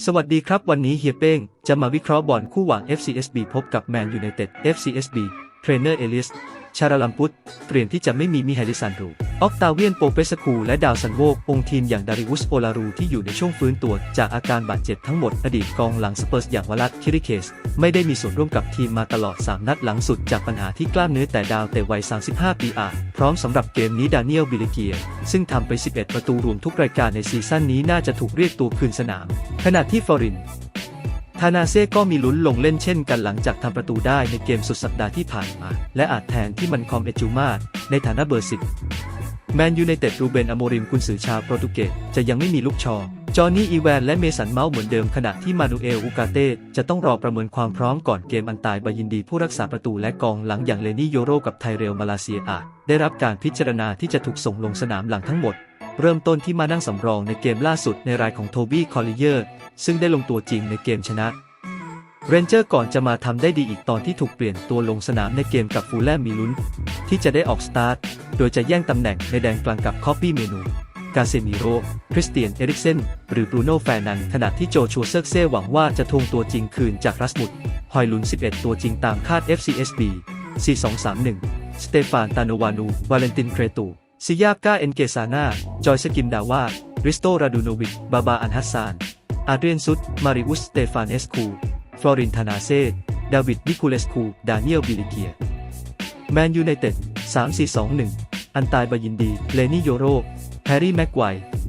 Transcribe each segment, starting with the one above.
สวัสดีครับ วันนี้เฮียเป้ง จะมาวิเคราะห์บอลคู่หว่าง FCSB พบกับแมนยูไนเต็ด FCSB เทรนเนอร์เอลิส ชาราลัมปุตเตรียมที่จะไม่มีมิไฮลิซันรูออกตาเวียนโปเปสคูและดาวซันโวกองทีมอย่างดาริอุสโอลารูที่อยู่ในช่วงฟื้นตัวจากอาการบาดเจ็บทั้งหมดอดีตกองหลังสเปอร์สอย่างวลัดคิริเคส ไม่ได้มีส่วนร่วมกับทีมมาตลอด 3 นัดหลังสุดจากปัญหาที่กล้ามเนื้อแต่ดาวแต่วัย 35 ปีอาจพร้อมสำหรับเกมนี้ดานิเอลบิลิเกีย ซึ่งทำไป 11 ประตูรวมทุกรายการในซีซั่นนี้น่าจะถูกเรียกตัวคืนสนาม ขณะที่ฟอริน ทานาเซ่ก็มีลุ้นลงเล่นเช่นกันหลังจากทำประตูได้ในเกมสุดสัปดาห์ที่ผ่านมา และอาจแทนที่มันคอมเอจูมาในฐานะเบอร์สิบแมนยูไนเต็ดรูเบนอโมริมกุนซือชาวโปรตุเกสจะยังไม่มีลูกชอ จอห์นนี่อีแวนและเมสันเมาส์เหมือนเดิมขณะที่มานูเอลอูกาเต้จะต้องรอประเมินความพร้อมก่อนเกมอันตายบายินดีผู้รักษาประตูและกองหลังอย่างเลนี่โยโรกับไทเรลมาลาเซียอาจได้รับการพิจารณาที่จะถูกส่งลงสนามหลังทั้งหมด เริ่มต้นที่มานั่งสำรองในเกมล่าสุดในรายของโทบี้คอลลิเยอร์ ซึ่งได้ลงตัวจริงในเกมชนะเรนเจอร์ก่อนจะมาทำได้ดีอีกตอนที่ถูกเปลี่ยนตัวลงสนามในเกมกับฟูลแลมมีลุ้น ที่จะได้ออกสตาร์ท โดยจะแย่งตำแหน่งในแดนกลางกับคอปปี้เมนู กาเซมิโร คริสเตียน เอริกเซน หรือบรูโน่แฟร์นัน ขณะที่โจชัวเซิร์เซ่หวังว่าจะทวงตัวจริงคืนจากรัสมุดฮอยลุน 11 ตัวจริงตามคาด FCSB 4231 สเตฟาน ตาโนวานู วาเลนติน เครตูซิยาก้า เอนเกซาน่า จอยสกิมดาวาริสโต ราดูโนวิก บาบา อันฮัสซาน อาเดรียนซุดมาริอุสสเตฟานเอสคู ฟลอรินธานาเซ่ดาวิด นิคูเลสคู ดานิเอลบิลิเกีย แมนยูไนเต็ด 3421 อันตายบายินดี เลนี่โยโร แฮร์รี่ แม็กไกว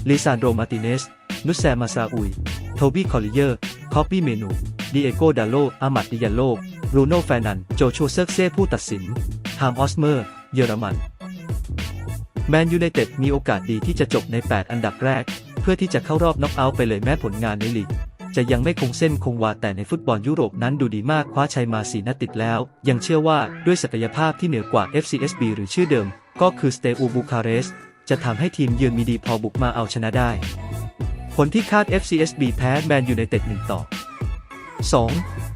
ลิซานโดมาติเนส นุสแซมาซาอุย โทบี้คอลลิเยอร์ คอปปี้ เมนู ดิเอโก ดาโล อามัดดิยาโลรูโน่แฟนัน โจชัวเซิร์กเซ่ผู้ตัดสิน ฮามออสเมอร์ เยอรมัน แมนยูไนเต็ดมีโอกาสดีที่จะจบใน 8 อันดับแรก เพื่อที่จะเข้ารอบน็อกเอาท์ไปเลยแม้ผลงานในลีกจะยังไม่คงเส้นคงวาแต่ในฟุตบอลยุโรปนั้นดูดีมากคว้าชัยมาสีนัดติดแล้ว ยังเชื่อว่าด้วยศักยภาพที่เหนือกว่า FCSB หรือชื่อเดิม ก็คือสเตอูบูคาเรสจะทำให้ทีมเยือนมีดีพอบุกมาเอาชนะได้ ผลที่คาด FCSB แพ้แมนยูไนเต็ด1ต่อ 2